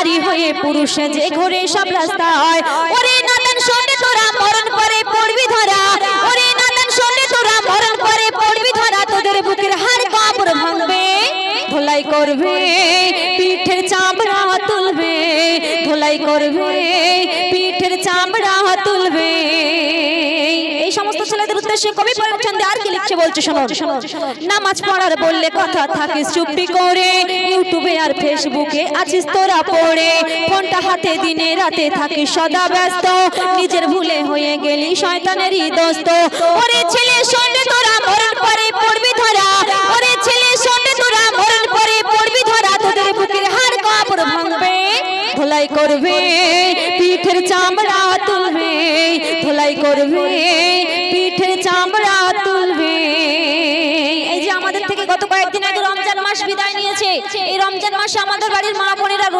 নারী হয়ে পুরুষে যে ঘরে সব রাস্তা হয়। ওরে নাদান শোনে তোরা, মরণ করে পড়বি ধরা। ওরে নাদান শোনে তোরা, মরণ করে পড়বি ধরা। তোদের বুকের হাড় কাপড় ভাঙবে, ধোলাই করবে, পিঠের চামড়া তুলবে, ধোলাই করবে, পিঠের চামড়া তুলবে। এই সমস্ত ছেলেদের উদ্দেশ্যে কবি পরমচন্দ্র আর কি লিখছে বলছে শোনো। নামাজ পড়ার বললে কথা, থাকিস চুপটি করে ইউটিউবে আর ফেসবুকে আছিস তোরা পড়ে। ফোনটা হাতে দিনে রাতে থাকিস, সদা ব্যস্ত। নিজের ভুলে হয়ে গেলি শয়তানেরই দোস্ত। ওরে ছেলে, শোনে তোরা, মরণ পরে পড়বি ধরা। ওরে ছেলে, শোনে তোরা, মরণ পরে পড়বি ধরা। তোদের বুকের হাড় কাপড় ভাঙবে, ধোলাই করবে, পিঠের চামড়া তুলবে, ধোলাই করবে, পিঠের চামড়া তুলবে। এই যে আমাদের থেকে গত কয়েকদিন আগে মাস বিদায় নিয়েছে। এই রমজান মাসে আমাদের বাড়ির মা বোনেরা